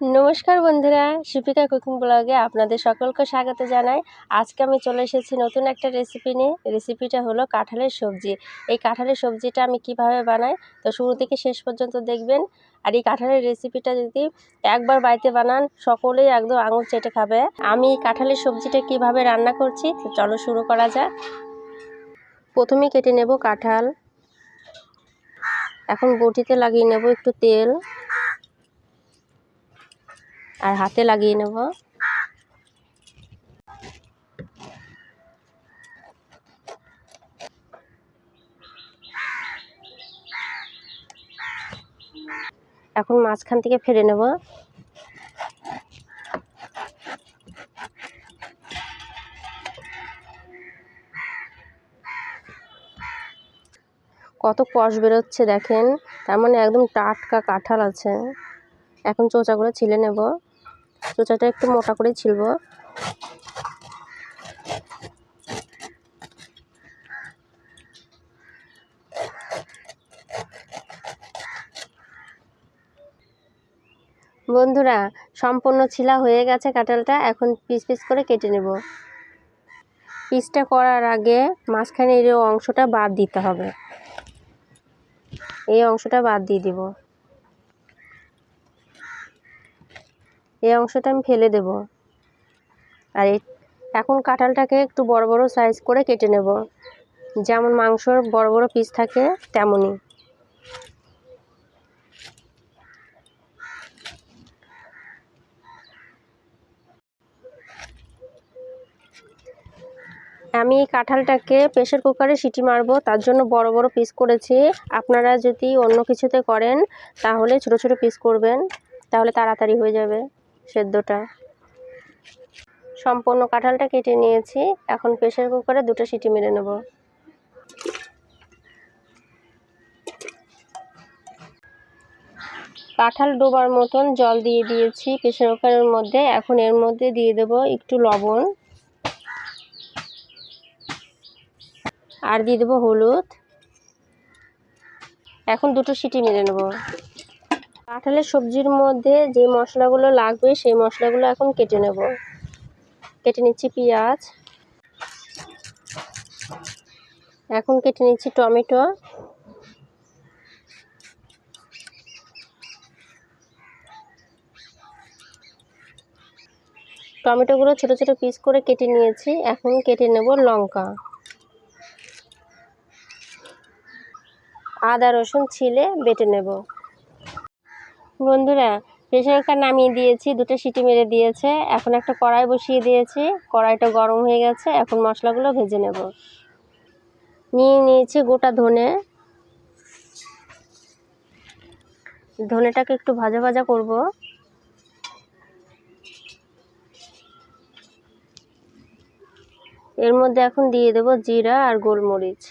নমস্কার বন্ধুরা, শিপিকা কুকিং ব্লগে আপনাদের সকলকে স্বাগত জানাই। আজকে আমি চলে এসেছি নতুন একটা রেসিপি নিয়ে। রেসিপিটা হলো কাঁঠালের সবজি। এই কাঁঠালের সবজিটা আমি কীভাবে বানাই? তো শুরু থেকে শেষ পর্যন্ত দেখবেন। আর এই কাঁঠালের রেসিপিটা যদি একবার বাড়িতে বানান, সকলেই একদম আঙুল চেটে খাবে। আমি কাঁঠালের সবজিটা কীভাবে রান্না করছি চলো শুরু করা যাক। প্রথমে কেটে নেব কাঁঠাল। এখন বটিতে লাগিয়ে নেব একটু তেল। আর হাতে লাগিয়ে নেব। এখন মাঝখান থেকে ফেলে নেব। কত কষ বেরোচ্ছে দেখেন, তার মানে একদম টাটকা কাঁঠাল আছে। এখন চোচাগুলো ছিলে নেব। চোচাটা একটু মোটা করে ছিলব। বন্ধুরা, সম্পূর্ণ ছিলা হয়ে গেছে কাঁঠালটা, এখন পিস পিস করে কেটে নেব। পিসটা করার আগে মাঝখানে এই অংশটা বাদ দিতে হবে। এই অংশটা বাদ দিয়ে দিব। এই অংশটা আমি ফেলে দেব। আর এখন কাঁঠালটাকে একটু বড় বড় সাইজ করে কেটে নেব। যেমন মাংসর বড় বড় পিস থাকে তেমনই। আমি এই কাঁঠালটাকে প্রেশার কুকারে সিটি মারবো, তার জন্য বড় বড় পিস করেছি। আপনারা যদি অন্য কিছুতে করেন, তাহলে ছোট ছোট পিস করবেন, তাহলে তাড়াতাড়ি হয়ে যাবে। সেদ্ধটা। সম্পূর্ণ কাঁঠালটা কেটে নিয়েছি। এখন প্রেশার কুকারে দুটো সিটি মেরে নেব। কাঁঠাল ডোবার মতন জল দিয়ে দিয়েছি প্রেশার কুকারের মধ্যে। এখন এর মধ্যে দিয়ে দেব একটু লবণ। আর দিয়ে দেবো হলুদ। এখন দুটো সিটি মেরে নেব। কাঁঠালের সবজির মধ্যে যে মশলাগুলো লাগবে, সেই মশলাগুলো এখন কেটে নেব। কেটে নিচ্ছি পেঁয়াজ। এখন কেটে নিচ্ছি টমেটো। টমেটোগুলো ছোট ছোট পিস করে কেটে নিয়েছি। এখন কেটে নেব লঙ্কা। আদা, রসুন, ছিলে বেটে নেব। বন্ধুরা প্রেশার কুকার নামিয়ে দিয়েছি, দুটো সিটি মেরে দিয়েছে। এখন একটা কড়াই বসিয়ে দিয়েছি, কড়াইটা গরম হয়ে গেছে, এখন মশলাগুলো ভেজে নেব। নিয়ে নিয়েছি গোটা ধনে। ধনেটাকে একটু ভাজা ভাজা করব। এর মধ্যে এখন দিয়ে দেব জিরা আর গোলমরিচ।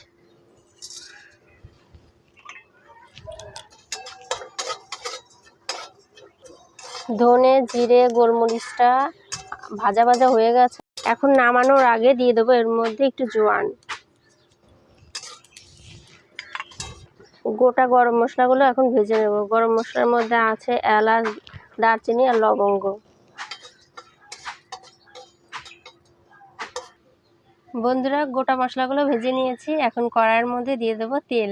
ধনে, জিরে, গোলমরিচটা ভাজা ভাজা হয়ে গেছে। এখন নামানোর আগে দিয়ে দেবো এর মধ্যে একটু জোয়ান। গোটা গরম মশলাগুলো এখন ভেজে নেব। গরম মশলার মধ্যে আছে এলাচ, দারচিনি আর লবঙ্গ। বন্ধুরা, গোটা মশলাগুলো ভেজে নিয়েছি। এখন কড়াইয়ের মধ্যে দিয়ে দেবো তেল।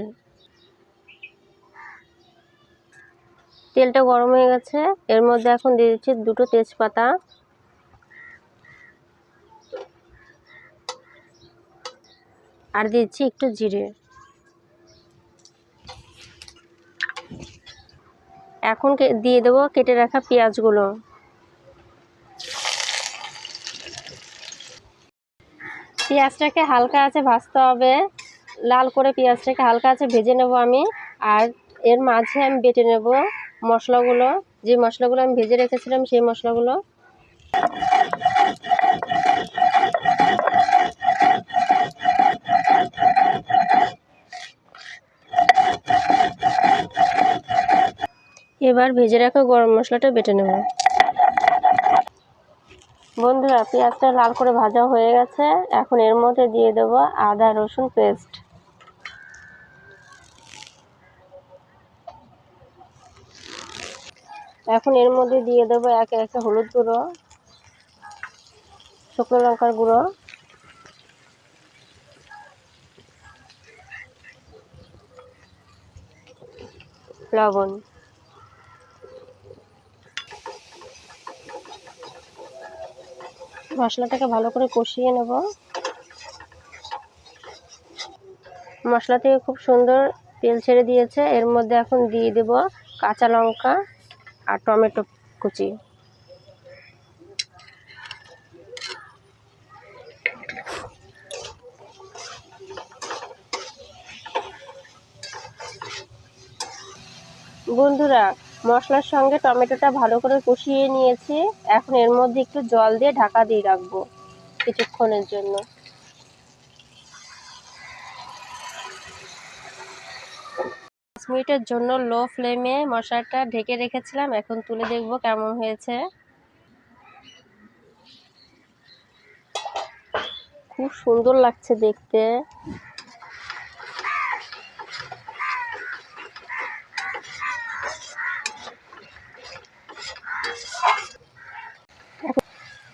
তেলটা গরম হয়ে গেছে। এর মধ্যে এখন দিয়ে দিচ্ছি দুটো তেজপাতা। আর দিচ্ছি একটু জিরে। এখন দিয়ে দেবো কেটে রাখা পেঁয়াজগুলো। পেঁয়াজটাকে হালকা আছে ভাজতে হবে। লাল করে পেঁয়াজটাকে হালকা আছে ভেজে নেব আমি। আর এর মাঝে আমি বেটে নেব। মশলাগুলো, যে মশলাগুলো আমি ভেজে রেখেছিলাম সেই মশলাগুলো এবার ভেজে রাখা গরম মশলাটা বেটে নেব। বন্ধুরা, পেঁয়াজটা লাল করে ভাজা হয়ে গেছে। এখন এর মধ্যে দিয়ে দেব আদা রসুন পেস্ট। এখন এর মধ্যে দিয়ে দেবো একে একে হলুদ গুঁড়ো, শুকনো লঙ্কার গুঁড়ো। লবণ। মশলাটাকে ভালো করে কষিয়ে নেব। মশলা থেকে খুব সুন্দর তেল ছেড়ে দিয়েছে। এর মধ্যে এখন দিয়ে দেব কাঁচা লঙ্কা। আর টমেটো কুচি। বন্ধুরা, মশলার সঙ্গে টমেটোটা ভালো করে কষিয়ে নিয়েছি। এখন এর মধ্যে একটু জল দিয়ে ঢাকা দিয়ে রাখব কিছুক্ষণের জন্য। মিনিটের জন্য লো ফ্লেমে মশলাটা ঢেকে রেখেছিলাম। এখন তুলে দেখব কেমন হয়েছে। খুব সুন্দর লাগছে দেখতে।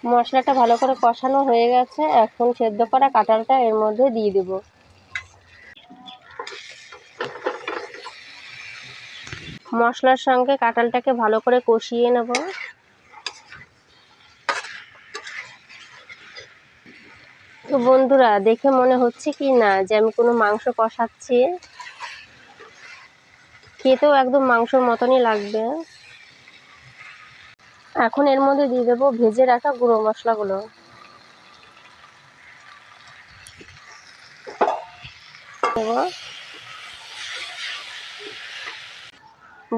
মশলাটা ভালো করে কষানো হয়ে গেছে। এখন সেদ্ধ করা কাঁঠালটা এর মধ্যে দিয়ে দেব। মশলার সঙ্গে কাঁঠালটাকে ভালো করে কষিয়ে নেব। তো বন্ধুরা, দেখে মনে হচ্ছে কি না যে আমি কোনো মাংস কষাচ্ছি? খেতেও একদম মাংসর মতনই লাগবে। এখন এর মধ্যে দিয়ে দেবো ভেজে রাখা গুঁড়ো মশলাগুলো।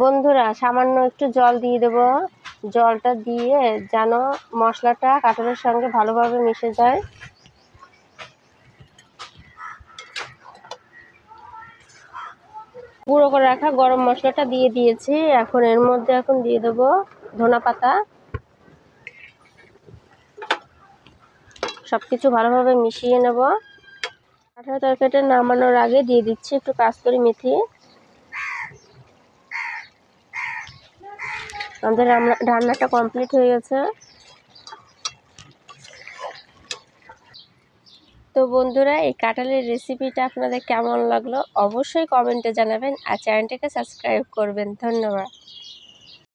বন্ধুরা, সামান্য একটু জল দিয়ে দেব। জলটা দিয়ে যেন মশলাটা কাঁঠালের সঙ্গে ভালোভাবে মিশে যায়। গুঁড়ো করে রাখা গরম মশলাটা দিয়ে দিয়েছি। এখন এর মধ্যে এখন দিয়ে দেবো ধনা পাতা। সব কিছু ভালোভাবে মিশিয়ে নেব। কাঁঠাল তরকারিটা নামানোর আগে দিয়ে দিচ্ছি একটু কাস্তরি মেথি। আমাদের রান্নাটা কমপ্লিট হয়ে গেছে। তো বন্ধুরা, এই কাঁঠালের রেসিপিটা আপনাদের কেমন লাগল? অবশ্যই কমেন্টে জানাবেন আর চ্যানেলটাকে সাবস্ক্রাইব করবেন। ধন্যবাদ।